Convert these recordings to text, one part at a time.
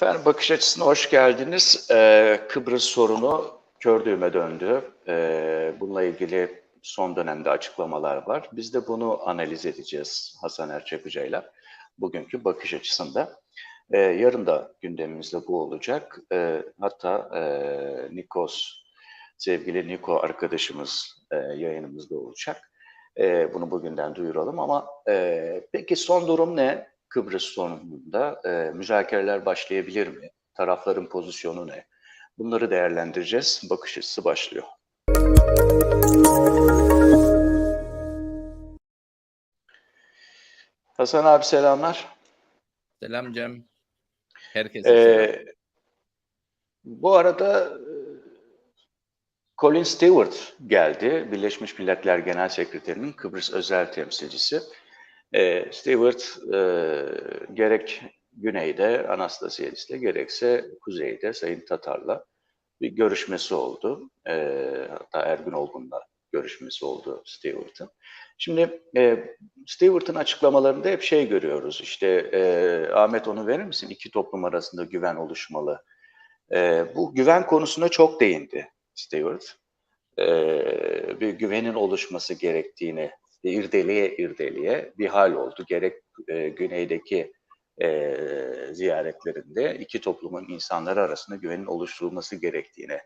Efendim bakış açısına hoş geldiniz. Ee, Kıbrıs sorunu kördüğüme döndü. Ee, bununla ilgili son dönemde açıklamalar var. Biz de bunu analiz edeceğiz Hasan Erçek Hoca'yla bugünkü bakış açısında. Ee, yarın da gündemimizde bu olacak. Ee, hatta e, Nikos, sevgili Niko arkadaşımız e, yayınımızda olacak. E, bunu bugünden duyuralım ama e, peki son durum ne? Kıbrıs sorununda e, müzakereler başlayabilir mi? Tarafların pozisyonu ne? Bunları değerlendireceğiz. Bakış açısı başlıyor. Hasan abi selamlar. Selam Cem. Herkese selam. Ee, bu arada e, Colin Stewart geldi. Birleşmiş Milletler Genel Sekreterinin Kıbrıs özel temsilcisi. E, Stewart e, gerek güneyde Anastasiadis'le gerekse kuzeyde Sayın Tatar'la bir görüşmesi oldu. E, hatta Ergün Olgun'la görüşmesi oldu Stewart'ın. Şimdi e, Stewart'ın açıklamalarında hep şey görüyoruz. İşte e, Ahmet onu verir misin? İki toplum arasında güven oluşmalı. E, bu güven konusuna çok değindi Stewart. E, bir güvenin oluşması gerektiğini irdeleye irdeleye bir hal oldu. Gerek e, güneydeki e, ziyaretlerinde iki toplumun insanları arasında güvenin oluşturulması gerektiğine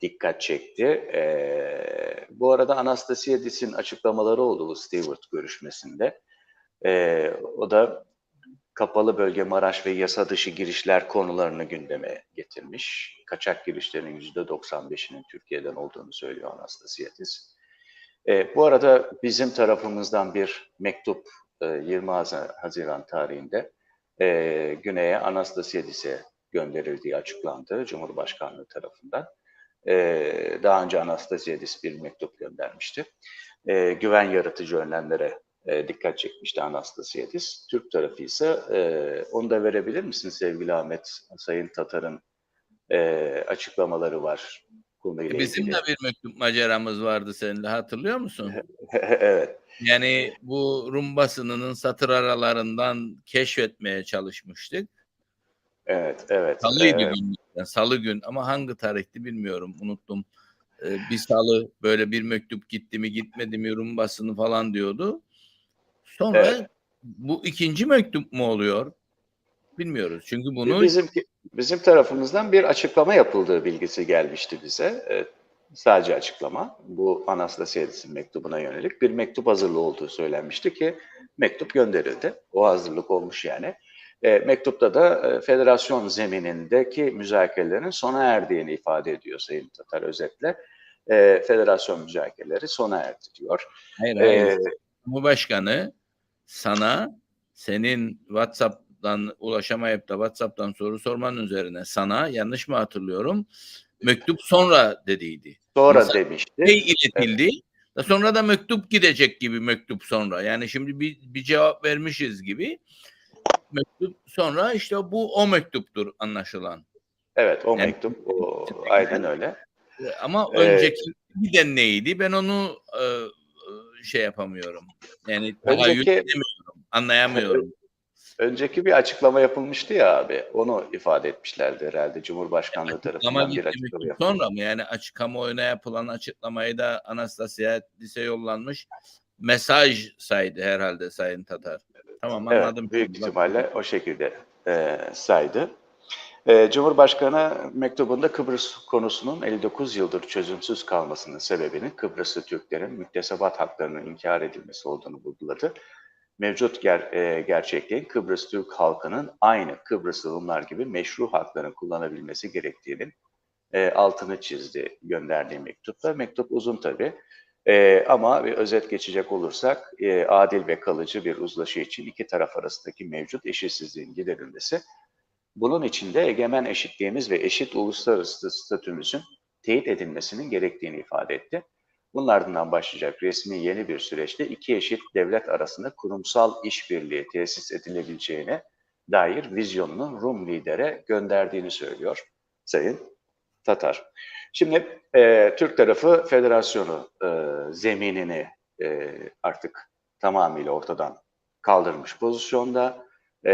dikkat çekti. E, bu arada Anastasiadis'in açıklamaları oldu bu Stewart görüşmesinde. E, o da kapalı bölge Maraş ve yasa dışı girişler konularını gündeme getirmiş. Kaçak girişlerin %95'inin Türkiye'den olduğunu söylüyor Anastasiadis. E, bu arada bizim tarafımızdan bir mektup e, 20 Haziran tarihinde e, Güney'e Anastasiadis'e gönderildiği açıklandı Cumhurbaşkanlığı tarafından. E, daha önce Anastasiadis bir mektup göndermişti. E, güven yaratıcı önlemlere e, dikkat çekmişti Anastasiadis. Türk tarafı ise e, onu da verebilir misin sevgili Ahmet? Sayın Tatar'ın e, açıklamaları var konuyla Bizim ilgili. de bir mektup maceramız vardı seninle hatırlıyor musun? evet. Yani bu Rum basınının satır aralarından keşfetmeye çalışmıştık. Evet, evet. Salıydı Ee, gün, salı gün ama hangi tarihti bilmiyorum unuttum. Ee, bir salı böyle bir mektup gitti mi gitmedi mi Rum basını falan diyordu. Sonra Evet. bu ikinci mektup mu oluyor? Bilmiyoruz. Çünkü bunu bizim bizim tarafımızdan bir açıklama yapıldığı bilgisi gelmişti bize. Ee, sadece açıklama. Bu Anastasiadis'in mektubuna yönelik bir mektup hazırlığı olduğu söylenmişti ki mektup gönderildi. O hazırlık olmuş yani. E, mektupta da e, federasyon zeminindeki müzakerelerin sona erdiğini ifade ediyor Sayın Tatar özetle. E, federasyon müzakereleri sona erdi diyor. hayır, hayır. E, Cumhurbaşkanı sana senin WhatsApp'tan ulaşamayıp da WhatsApp'tan soru sormanın üzerine sana yanlış mı hatırlıyorum mektup sonra dediydi. sonra Mesela demişti. Şey iletildi. Da sonra da mektup gidecek gibi mektup sonra. Yani şimdi bir, bir cevap vermişiz gibi. Mektup sonra işte bu o mektuptur anlaşılan. Evet o Yani- mektup o, aynen öyle. Ama Ee, önceki giden neydi? Ben onu e, e, şey yapamıyorum. Yani Önceki- anlayamıyorum. Önceki bir açıklama yapılmıştı ya abi. Onu ifade etmişlerdi herhalde Cumhurbaşkanlığı Ama tarafından bir açıklama yapıldı. sonra mı? Yani açık kamuoyuna yapılan açıklamayı da Anastasiadis'e yollanmış mesaj saydı herhalde Sayın Tatar. Tamam anladım. Evet, büyük ihtimalle o şekilde e, saydı. E, Cumhurbaşkanı mektubunda Kıbrıs konusunun 59 yıldır çözümsüz kalmasının sebebinin Kıbrıslı Türklerin müktesebat haklarının inkar edilmesi olduğunu vurguladı. Mevcut ger, e, gerçekliğin Kıbrıs Türk halkının aynı Kıbrıslı Rumlar gibi meşru haklarını kullanabilmesi gerektiğinin e, altını çizdi gönderdiği mektupta. Mektup uzun tabii. Ee, ama bir özet geçecek olursak e, adil ve kalıcı bir uzlaşı için iki taraf arasındaki mevcut eşitsizliğin giderilmesi, bunun içinde egemen eşitliğimiz ve eşit uluslararası statümüzün teyit edilmesinin gerektiğini ifade etti. Bunun ardından başlayacak resmi yeni bir süreçte iki eşit devlet arasında kurumsal işbirliği tesis edilebileceğine dair vizyonunu Rum lidere gönderdiğini söylüyor Sayın Tatar. Şimdi e, Türk tarafı federasyonu e, zeminini e, artık tamamıyla ortadan kaldırmış pozisyonda. E,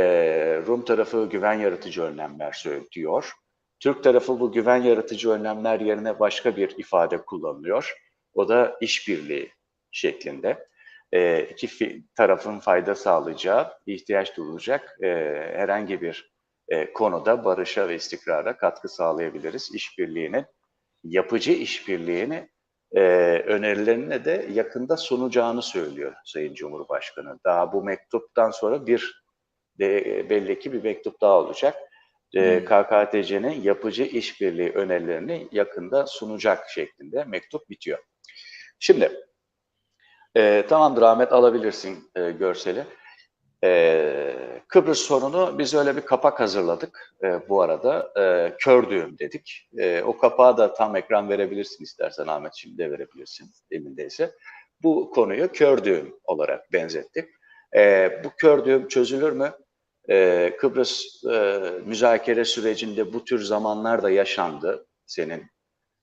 Rum tarafı güven yaratıcı önlemler söylüyor. Türk tarafı bu güven yaratıcı önlemler yerine başka bir ifade kullanılıyor. O da işbirliği şeklinde. E, iki tarafın fayda sağlayacağı, ihtiyaç duyulacak e, herhangi bir e, konuda barışa ve istikrara katkı sağlayabiliriz. İşbirliğinin, yapıcı işbirliğini e, önerilerine de yakında sunacağını söylüyor Sayın Cumhurbaşkanı. Daha bu mektuptan sonra bir de, belli ki bir mektup daha olacak. E, Hmm. KKTC'nin yapıcı işbirliği önerilerini yakında sunacak şeklinde mektup bitiyor. Şimdi e, tamamdır Ahmet alabilirsin e, görseli. E, Kıbrıs sorunu biz öyle bir kapak hazırladık e, bu arada. E, kör düğüm dedik. E, o kapağı da tam ekran verebilirsin istersen Ahmet şimdi de verebilirsin elindeyse. Bu konuyu kör düğüm olarak benzettik. E, bu kör düğüm çözülür mü? E, Kıbrıs e, müzakere sürecinde bu tür zamanlar da yaşandı. Senin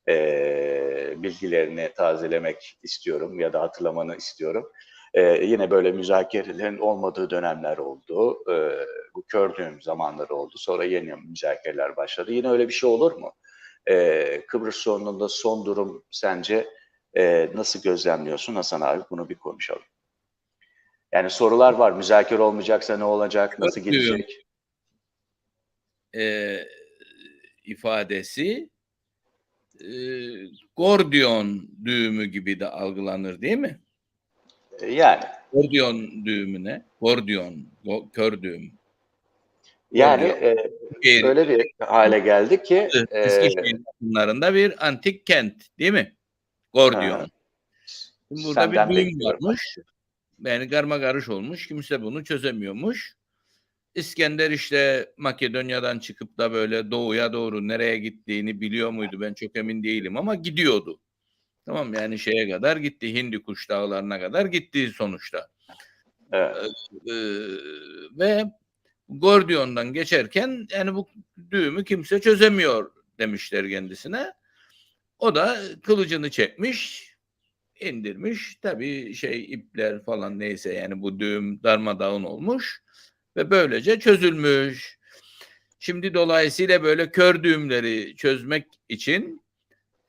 e, bilgilerini tazelemek istiyorum ya da hatırlamanı istiyorum. E, yine böyle müzakerelerin olmadığı dönemler oldu. E, bu kördüğüm zamanları oldu. Sonra yeni müzakereler başladı. Yine öyle bir şey olur mu? Kıbrıs sorununda son durum sence nasıl gözlemliyorsun Hasan abi? Bunu bir konuşalım. Yani sorular var. Müzakere olmayacaksa ne olacak? Nasıl gidecek? e, ifadesi e, Gordiyon düğümü gibi de algılanır değil mi? E, Yani Gordiyon düğümüne, Gordiyon, go- kör düğüm. yani e, Bir, öyle bir hale geldi ki e, Eskişehir yakınlarında bir antik kent değil mi? Gordiyon. Ha. Şimdi burada senden bir düğüm varmış. Yani karma karış olmuş. Kimse bunu çözemiyormuş. İskender işte Makedonya'dan çıkıp da böyle doğuya doğru nereye gittiğini biliyor muydu? Ben çok emin değilim ama gidiyordu. Tamam yani şeye kadar gitti. Hindikuş dağlarına kadar gitti sonuçta. Evet. Ee, ve Gordion'dan geçerken yani bu düğümü kimse çözemiyor demişler kendisine. O da kılıcını çekmiş, indirmiş. Tabii şey ipler falan neyse yani bu düğüm darmadağın olmuş ve böylece çözülmüş. Şimdi dolayısıyla böyle kör düğümleri çözmek için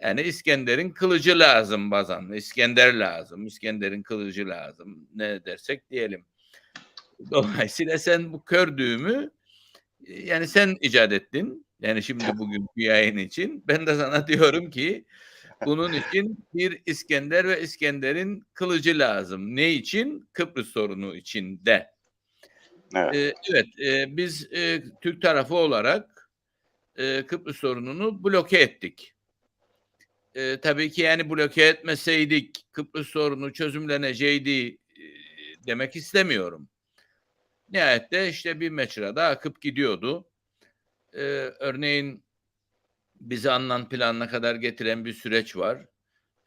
yani İskender'in kılıcı lazım bazen. İskender lazım. İskender'in kılıcı lazım. Ne dersek diyelim. Dolayısıyla sen bu kör düğümü yani sen icat ettin. Yani şimdi bugün yayın için. Ben de sana diyorum ki bunun için bir İskender ve İskender'in kılıcı lazım. Ne için? Kıbrıs sorunu için de. Evet. Ee, evet, e, biz e, Türk tarafı olarak e, Kıbrıs sorununu bloke ettik. E, tabii ki yani bloke etmeseydik Kıbrıs sorunu çözümleneceğiydi e, demek istemiyorum. Nihayet de işte bir meçrada akıp gidiyordu. E, örneğin bizi anlan planına kadar getiren bir süreç var.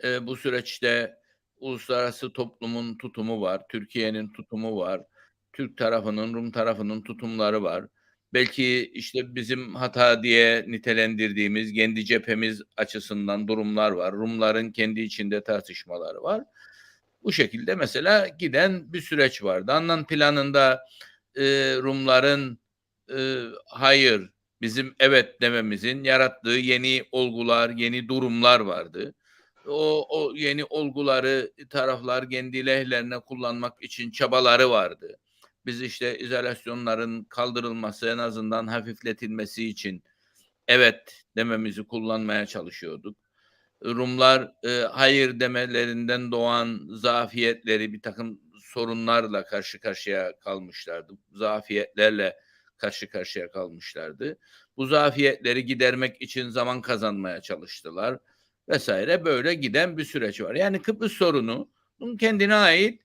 E, bu süreçte uluslararası toplumun tutumu var, Türkiye'nin tutumu var, Türk tarafının, Rum tarafının tutumları var. Belki işte bizim hata diye nitelendirdiğimiz kendi cephemiz açısından durumlar var. Rumların kendi içinde tartışmaları var. Bu şekilde mesela giden bir süreç vardı. Annan planında e, Rumların e, hayır bizim evet dememizin yarattığı yeni olgular, yeni durumlar vardı. O, o yeni olguları taraflar kendi lehlerine kullanmak için çabaları vardı. Biz işte izolasyonların kaldırılması en azından hafifletilmesi için evet dememizi kullanmaya çalışıyorduk. Rumlar e, hayır demelerinden doğan zafiyetleri bir takım sorunlarla karşı karşıya kalmışlardı. Zafiyetlerle karşı karşıya kalmışlardı. Bu zafiyetleri gidermek için zaman kazanmaya çalıştılar vesaire böyle giden bir süreç var. Yani Kıbrıs sorunu bunun kendine ait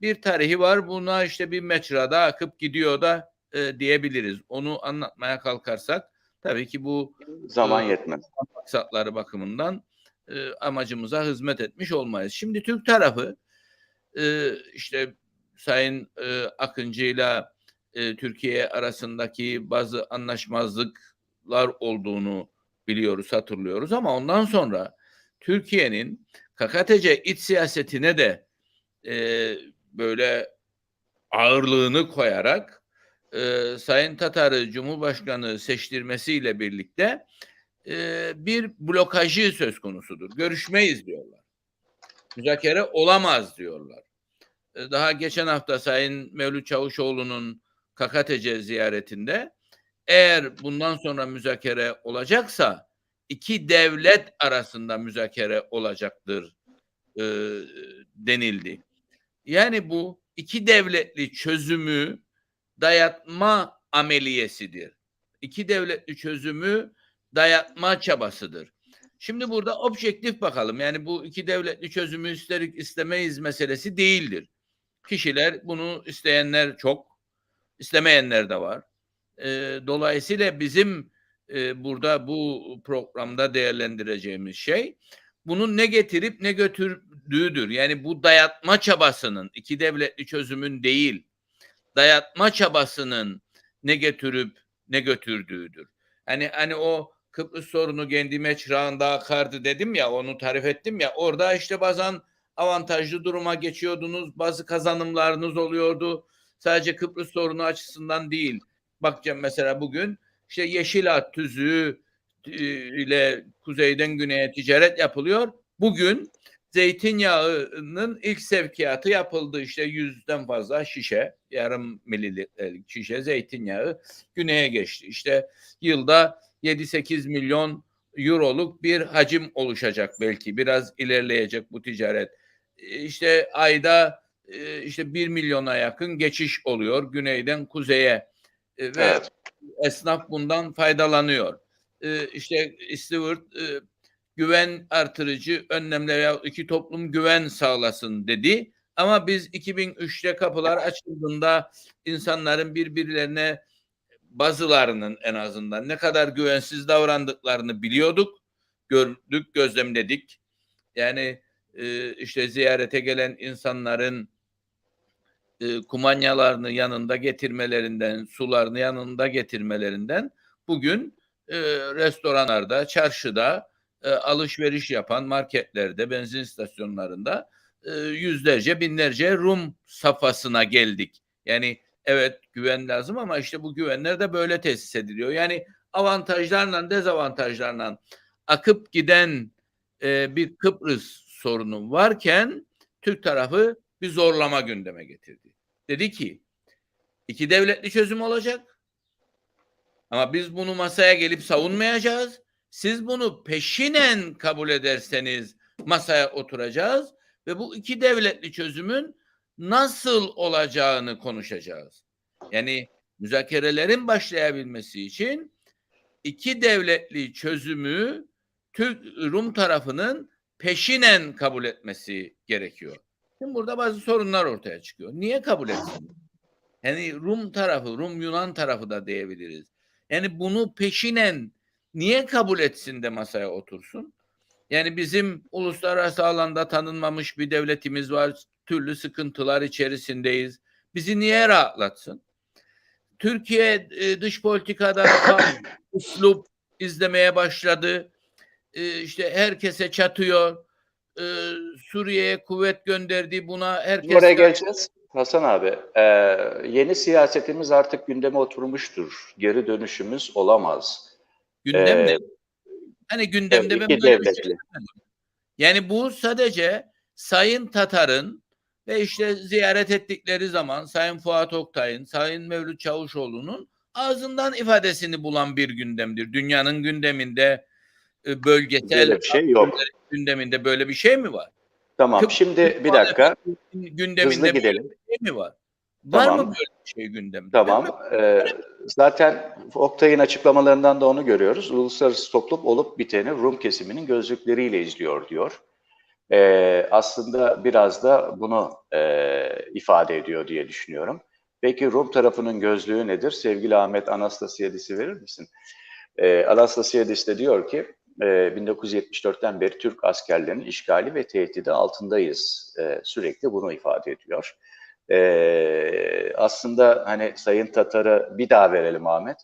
bir tarihi var. Buna işte bir meçrada akıp gidiyor da e, diyebiliriz. Onu anlatmaya kalkarsak tabii ki bu Zaman e, yetmez. maksatları bakımından e, amacımıza hizmet etmiş olmayız. Şimdi Türk tarafı e, işte Sayın e, Akıncı ile e, Türkiye arasındaki bazı anlaşmazlıklar olduğunu biliyoruz, hatırlıyoruz ama ondan sonra Türkiye'nin KKTC iç siyasetine de e, böyle ağırlığını koyarak e, Sayın Tatar'ı Cumhurbaşkanı seçtirmesiyle birlikte e, bir blokajı söz konusudur. Görüşmeyiz diyorlar. Müzakere olamaz diyorlar. E, daha geçen hafta Sayın Mevlüt Çavuşoğlu'nun KKTC ziyaretinde eğer bundan sonra müzakere olacaksa iki devlet arasında müzakere olacaktır e, denildi. Yani bu iki devletli çözümü dayatma ameliyesidir. İki devletli çözümü dayatma çabasıdır. Şimdi burada objektif bakalım. Yani bu iki devletli çözümü isterik istemeyiz meselesi değildir. Kişiler bunu isteyenler çok, istemeyenler de var. E, dolayısıyla bizim e, burada bu programda değerlendireceğimiz şey bunun ne getirip ne götürdüğüdür. Yani bu dayatma çabasının iki devletli çözümün değil, dayatma çabasının ne getirip ne götürdüğüdür. Hani hani o Kıbrıs sorunu kendime çırağında akardı dedim ya onu tarif ettim ya orada işte bazen avantajlı duruma geçiyordunuz bazı kazanımlarınız oluyordu sadece Kıbrıs sorunu açısından değil bakacağım mesela bugün işte Yeşilat tüzüğü e, ile kuzeyden güneye ticaret yapılıyor bugün zeytinyağının ilk sevkiyatı yapıldı işte yüzden fazla şişe yarım mililitrelik şişe zeytinyağı güneye geçti işte yılda 7-8 milyon euroluk bir hacim oluşacak belki. Biraz ilerleyecek bu ticaret. İşte ayda e, işte 1 milyona yakın geçiş oluyor güneyden kuzeye E, ve Evet. esnaf bundan faydalanıyor. E, İşte Stewart e, güven artırıcı önlemler ya iki toplum güven sağlasın dedi. Ama biz 2003'te kapılar açıldığında insanların birbirlerine bazılarının en azından ne kadar güvensiz davrandıklarını biliyorduk, gördük, gözlemledik. Yani e, işte ziyarete gelen insanların e, kumanyalarını yanında getirmelerinden, sularını yanında getirmelerinden bugün e, restoranlarda, çarşıda e, alışveriş yapan marketlerde, benzin istasyonlarında yüzlerce, binlerce Rum safhasına geldik. Yani evet güven lazım ama işte bu güvenler de böyle tesis ediliyor. Yani avantajlarla dezavantajlarla akıp giden bir Kıbrıs sorunu varken Türk tarafı bir zorlama gündeme getirdi. Dedi ki iki devletli çözüm olacak ama biz bunu masaya gelip savunmayacağız. Siz bunu peşinen kabul ederseniz masaya oturacağız ve bu iki devletli çözümün nasıl olacağını konuşacağız. Yani müzakerelerin başlayabilmesi için iki devletli çözümü Türk Rum tarafının peşinen kabul etmesi gerekiyor. Şimdi burada bazı sorunlar ortaya çıkıyor. Niye kabul etsin? Yani Rum tarafı, Rum Yunan tarafı da diyebiliriz. Yani bunu peşinen niye kabul etsin de masaya otursun? Yani bizim uluslararası alanda tanınmamış bir devletimiz var. Türlü sıkıntılar içerisindeyiz. Bizi niye rahatlatsın? Türkiye e, dış politikada tam uslup izlemeye başladı. E, işte herkese çatıyor. E, Suriye'ye kuvvet gönderdi. Buna herkes Oraya geleceğiz. Hasan abi, e, yeni siyasetimiz artık gündeme oturmuştur. Geri dönüşümüz olamaz. gündemde. Ee, hani gündemde evet, ben bir şey devletli. Yani bu sadece Sayın Tatar'ın ve işte ziyaret ettikleri zaman Sayın Fuat Oktay'ın, Sayın Mevlüt Çavuşoğlu'nun ağzından ifadesini bulan bir gündemdir. Dünyanın gündeminde bölgesel Böyle bir şey yok. gündeminde böyle bir şey mi var? Tamam, Kıbrıs şimdi bir dakika. Gündeminde Hızlı gidelim. bir şey mi var? Var Tamam. mı böyle bir şey gündemde? Tamam. Ee, zaten Oktay'ın açıklamalarından da onu görüyoruz. Uluslararası toplum olup biteni Rum kesiminin gözlükleriyle izliyor diyor. Ee, aslında biraz da bunu e, ifade ediyor diye düşünüyorum. Peki Rum tarafının gözlüğü nedir? Sevgili Ahmet Anastasiadis'i verir misin? Ee, Anastasiadis de diyor ki e, 1974'ten beri Türk askerlerinin işgali ve tehdidi altındayız. E, sürekli bunu ifade ediyor. Ee, aslında hani Sayın Tatar'a bir daha verelim Ahmet.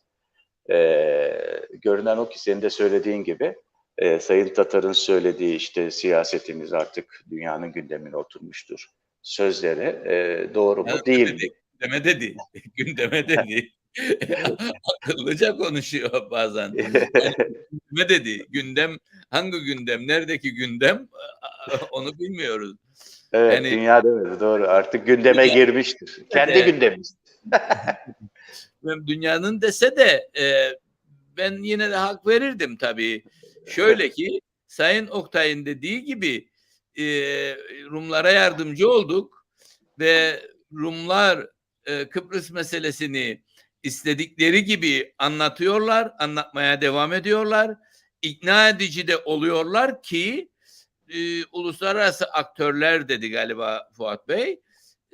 Ee, görünen o ki senin de söylediğin gibi e, Sayın Tatar'ın söylediği işte siyasetimiz artık dünyanın gündemine oturmuştur. Sözleri e, doğru mu değil mi? gündeme dedi. Gündeme dedi. Akıllıca konuşuyor bazen. Gündeme dedi. Gündem hangi gündem, neredeki gündem onu bilmiyoruz. Evet, Yani- dünya demedi doğru. Artık gündeme Dünya- girmiştir. Kendi Evet. gündemimiz. Dünyanın dese de e, ben yine de hak verirdim tabii. Şöyle ki Sayın Oktay'ın dediği gibi e, Rumlara yardımcı olduk ve Rumlar e, Kıbrıs meselesini istedikleri gibi anlatıyorlar, anlatmaya devam ediyorlar. İkna edici de oluyorlar ki e, uluslararası aktörler dedi galiba Fuat Bey.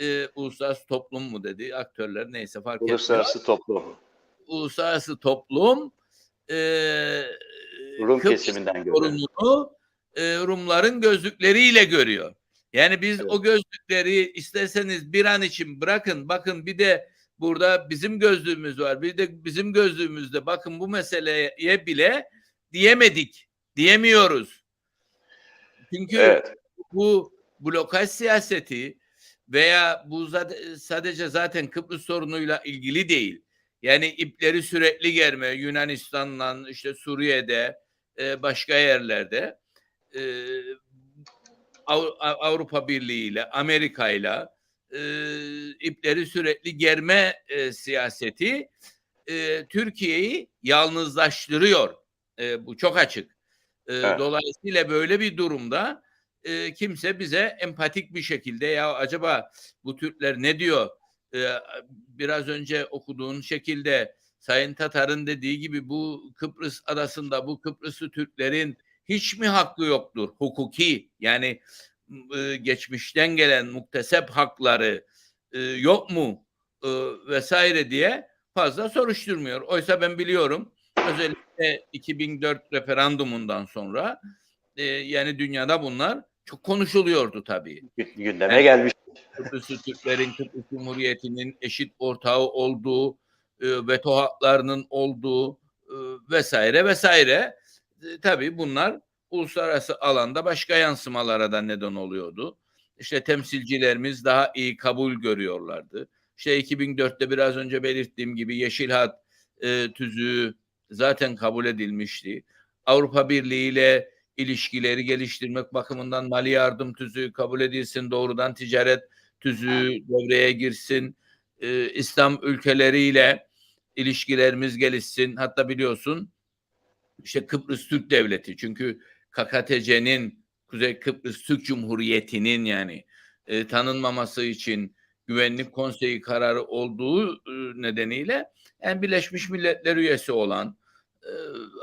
E, uluslararası toplum mu dedi, aktörler neyse fark etmiyor Uluslararası toplum. uluslararası toplum e, Rum Kıbrıs kesiminden görüyor. sorununu e, Rumların gözlükleriyle görüyor. Yani biz Evet. o gözlükleri isterseniz bir an için bırakın. Bakın bir de burada bizim gözlüğümüz var. Bir de bizim gözlüğümüzde bakın bu meseleye bile diyemedik. Diyemiyoruz. Çünkü Evet. bu blokaj siyaseti veya bu sadece zaten Kıbrıs sorunuyla ilgili değil. Yani ipleri sürekli germe Yunanistan'la işte Suriye'de e, başka yerlerde e, Av- Av- Avrupa Birliği ile Amerika ile e, ipleri sürekli germe e, siyaseti e, Türkiye'yi yalnızlaştırıyor. E, bu çok açık. E, Evet. Dolayısıyla böyle bir durumda e, kimse bize empatik bir şekilde ya acaba bu Türkler ne diyor? E, biraz önce okuduğun şekilde Sayın Tatar'ın dediği gibi bu Kıbrıs adasında bu Kıbrıslı Türklerin hiç mi hakkı yoktur? Hukuki yani e, geçmişten gelen muktesep hakları e, yok mu E, vesaire diye fazla soruşturmuyor. Oysa ben biliyorum özellikle 2004 referandumundan sonra e, yani dünyada bunlar çok konuşuluyordu tabii. Gü- Gündeme Evet. gelmiş. Kıbrıslı Türklerin Kıbrıs Cumhuriyeti'nin eşit ortağı olduğu, e, veto haklarının olduğu e, vesaire vesaire. E, tabii bunlar uluslararası alanda başka yansımalara da neden oluyordu. İşte temsilcilerimiz daha iyi kabul görüyorlardı. İşte 2004'te biraz önce belirttiğim gibi Yeşil Hat e, tüzüğü zaten kabul edilmişti. Avrupa Birliği ile ilişkileri geliştirmek bakımından mali yardım tüzüğü kabul edilsin, doğrudan ticaret tüzüğü devreye girsin, e, İslam ülkeleriyle ilişkilerimiz gelişsin. Hatta biliyorsun işte Kıbrıs Türk Devleti çünkü KKTC'nin Kuzey Kıbrıs Türk Cumhuriyeti'nin yani e, tanınmaması için Güvenlik Konseyi kararı olduğu e, nedeniyle yani Birleşmiş Milletler üyesi olan e,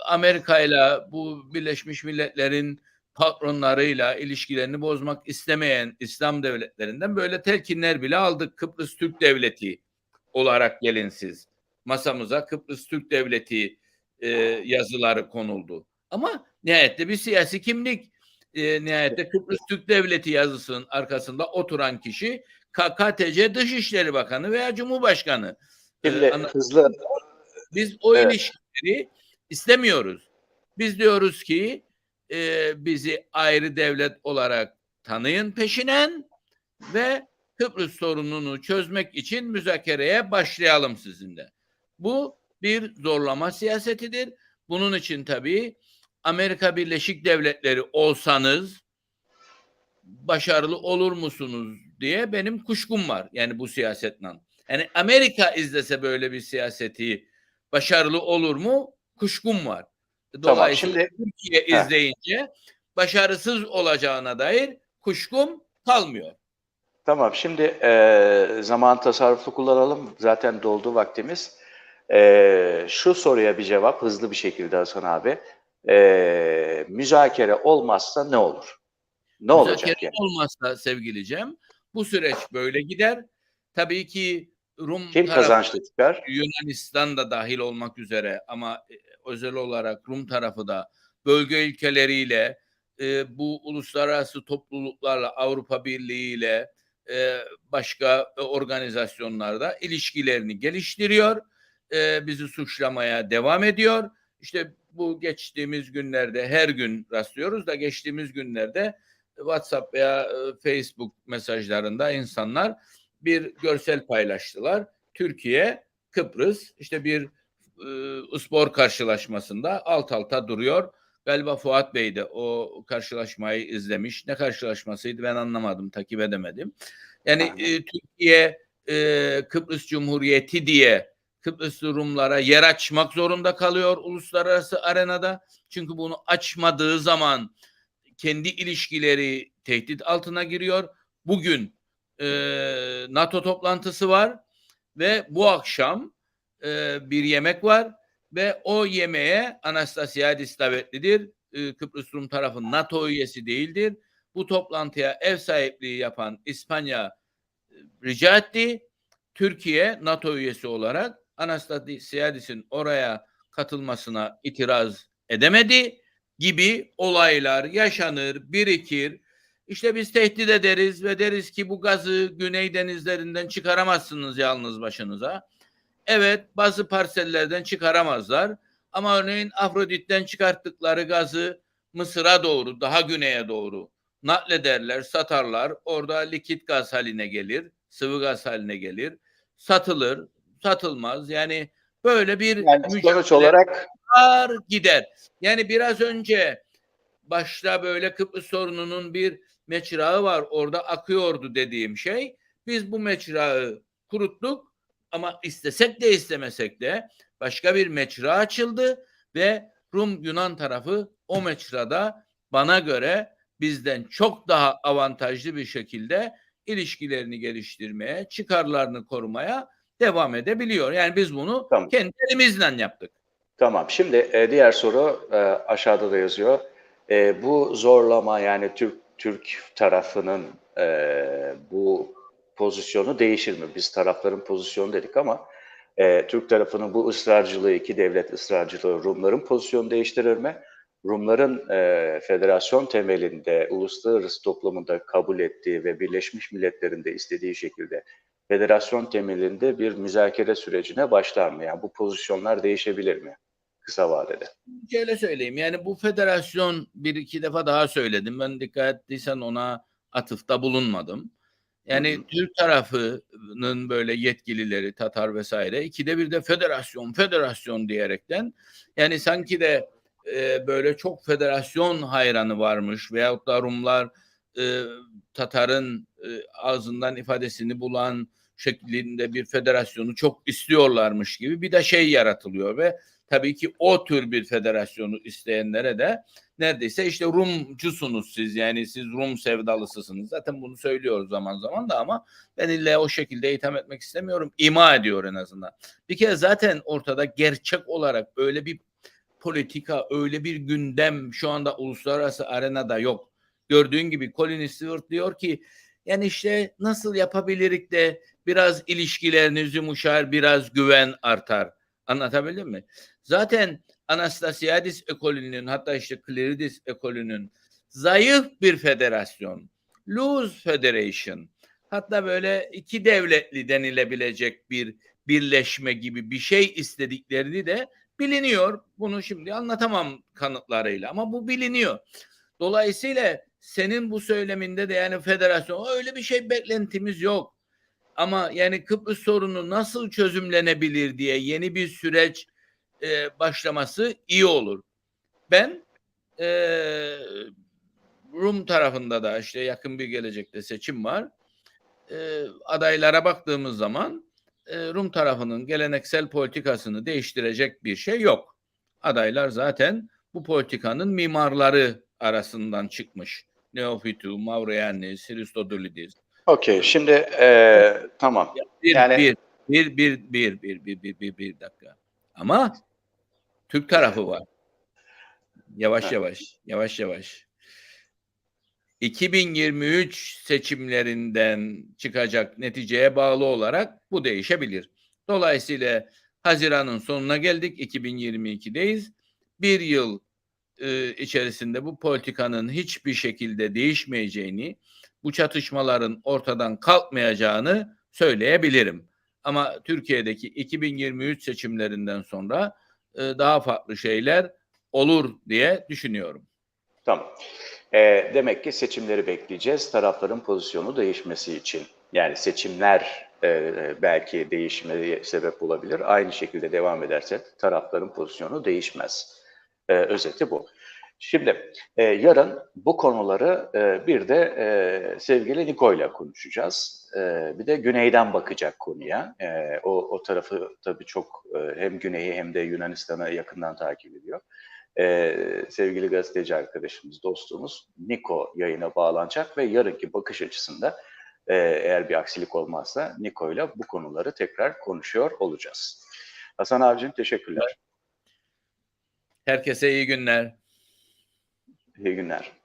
Amerika ile bu Birleşmiş Milletler'in patronlarıyla ilişkilerini bozmak istemeyen İslam devletlerinden böyle telkinler bile aldık. Kıbrıs Türk Devleti olarak gelin siz. Masamıza Kıbrıs Türk Devleti e, yazıları konuldu. Ama nihayette bir siyasi kimlik. E, nihayette Kıbrıs Türk Devleti yazısının arkasında oturan kişi KKTC Dışişleri Bakanı veya Cumhurbaşkanı. E, ana- hızlı biz o Evet. ilişkileri istemiyoruz. Biz diyoruz ki e, bizi ayrı devlet olarak tanıyın peşinen ve Kıbrıs sorununu çözmek için müzakereye başlayalım sizinle. Bu bir zorlama siyasetidir. Bunun için tabii Amerika Birleşik Devletleri olsanız başarılı olur musunuz diye benim kuşkum var. Yani bu siyasetle. Yani Amerika izlese böyle bir siyaseti başarılı olur mu? Kuşkum var. Dolayısıyla şimdi- Türkiye Heh. izleyince başarısız olacağına dair kuşkum kalmıyor. Tamam, şimdi e, zaman tasarruflu kullanalım. Zaten doldu vaktimiz. E, şu soruya bir cevap hızlı bir şekilde Hasan abi. E, müzakere olmazsa ne olur? Ne olacak Müzakere yani? olmazsa sevgili Cem bu süreç böyle gider. Tabii ki Rum Kim tarafı- kazançlı çıkar? Yunanistan da dahil olmak üzere ama e, özel olarak Rum tarafı da bölge ülkeleriyle e, bu uluslararası topluluklarla Avrupa Birliği ile e, başka e, organizasyonlarda ilişkilerini geliştiriyor. E, bizi suçlamaya devam ediyor. İşte bu geçtiğimiz günlerde her gün rastlıyoruz da geçtiğimiz günlerde WhatsApp veya e, Facebook mesajlarında insanlar bir görsel paylaştılar. Türkiye, Kıbrıs işte bir e, spor karşılaşmasında alt alta duruyor. Galiba Fuat Bey de o karşılaşmayı izlemiş. Ne karşılaşmasıydı ben anlamadım, takip edemedim. Yani e, Türkiye e, Kıbrıs Cumhuriyeti diye Kıbrıslı Rumlara yer açmak zorunda kalıyor uluslararası arenada. Çünkü bunu açmadığı zaman kendi ilişkileri tehdit altına giriyor. Bugün e, NATO toplantısı var ve bu akşam e, bir yemek var ve o yemeğe Anastasiadis davetlidir. E, Kıbrıs Rum tarafı NATO üyesi değildir. Bu toplantıya ev sahipliği yapan İspanya e, rica etti. Türkiye NATO üyesi olarak Anastasiadis'in oraya katılmasına itiraz edemedi gibi olaylar yaşanır, birikir. İşte biz tehdit ederiz ve deriz ki bu gazı Güney denizlerinden çıkaramazsınız yalnız başınıza. Evet bazı parsellerden çıkaramazlar ama örneğin Afrodit'ten çıkarttıkları gazı Mısır'a doğru, daha güneye doğru naklederler, satarlar. Orada likit gaz haline gelir, sıvı gaz haline gelir. Satılır, satılmaz. Yani böyle bir Yani sonuç olarak var gider. Yani biraz önce başta böyle Kıbrıs sorununun bir meçrağı var orada akıyordu dediğim şey. Biz bu meçrağı kuruttuk ama istesek de istemesek de başka bir meçra açıldı ve Rum Yunan tarafı o meçrada bana göre bizden çok daha avantajlı bir şekilde ilişkilerini geliştirmeye, çıkarlarını korumaya devam edebiliyor. Yani biz bunu Tamam. kendi elimizle yaptık. Tamam. Şimdi e, diğer soru e, aşağıda da yazıyor. E, bu zorlama yani Türk Türk tarafının e, bu pozisyonu değişir mi? Biz tarafların pozisyonu dedik ama e, Türk tarafının bu ısrarcılığı, iki devlet ısrarcılığı Rumların pozisyonu değiştirir mi? Rumların e, federasyon temelinde uluslararası toplumunda kabul ettiği ve Birleşmiş Milletler'in de istediği şekilde federasyon temelinde bir müzakere sürecine başlar mı? Yani bu pozisyonlar değişebilir mi kısa vadede? Şöyle söyleyeyim yani bu federasyon bir iki defa daha söyledim. Ben dikkat ettiysen ona atıfta bulunmadım. Yani Hı hı. Türk tarafının böyle yetkilileri Tatar vesaire ikide bir de federasyon federasyon diyerekten yani sanki de e, böyle çok federasyon hayranı varmış veyahut da Rumlar e, Tatar'ın e, ağzından ifadesini bulan şeklinde bir federasyonu çok istiyorlarmış gibi bir de şey yaratılıyor ve tabii ki o tür bir federasyonu isteyenlere de neredeyse işte Rumcusunuz siz yani siz Rum sevdalısısınız. Zaten bunu söylüyoruz zaman zaman da ama ben illa o şekilde itham etmek istemiyorum. İma ediyor en azından. Bir kere zaten ortada gerçek olarak öyle bir politika, öyle bir gündem şu anda uluslararası arenada yok. Gördüğün gibi Colin Stewart diyor ki yani işte nasıl yapabilirik de biraz ilişkileriniz yumuşar, biraz güven artar. Anlatabildim mi? Zaten Anastasiadis ekolünün hatta işte Cleridis ekolünün zayıf bir federasyon, loose federation, hatta böyle iki devletli denilebilecek bir birleşme gibi bir şey istediklerini de biliniyor. Bunu şimdi anlatamam kanıtlarıyla ama bu biliniyor. Dolayısıyla senin bu söyleminde de yani federasyon öyle bir şey beklentimiz yok. Ama yani Kıbrıs sorunu nasıl çözümlenebilir diye yeni bir süreç e, başlaması iyi olur. Ben e, Rum tarafında da işte yakın bir gelecekte seçim var. E, adaylara baktığımız zaman e, Rum tarafının geleneksel politikasını değiştirecek bir şey yok. Adaylar zaten bu politikanın mimarları arasından çıkmış. Neofitu, Mavroyannis, Hristodoulidis. Okey. Şimdi e, tamam. Bir, Yani- bir, bir, bir, bir, bir, bir, bir, bir, bir dakika. Ama Türk tarafı var. Yavaş Ha. yavaş, yavaş yavaş. 2023 seçimlerinden çıkacak neticeye bağlı olarak bu değişebilir. Dolayısıyla Haziran'ın sonuna geldik. 2022'deyiz. Bir yıl e, içerisinde bu politikanın hiçbir şekilde değişmeyeceğini, bu çatışmaların ortadan kalkmayacağını söyleyebilirim. Ama Türkiye'deki 2023 seçimlerinden sonra e, daha farklı şeyler olur diye düşünüyorum. Tamam. E, demek ki seçimleri bekleyeceğiz tarafların pozisyonu değişmesi için Yani seçimler e, belki değişime sebep olabilir. Aynı şekilde devam ederse tarafların pozisyonu değişmez. E, özeti bu. Şimdi e, yarın bu konuları e, bir de e, sevgili Niko ile konuşacağız. E, bir de güneyden bakacak konuya. E, o, o tarafı tabii çok e, hem güneyi hem de Yunanistan'a yakından takip ediyor. E, sevgili gazeteci arkadaşımız, dostumuz Niko yayına bağlanacak ve yarınki bakış açısında e, eğer bir aksilik olmazsa Niko ile bu konuları tekrar konuşuyor olacağız. Hasan abicim teşekkürler. Herkese iyi günler. İyi günler.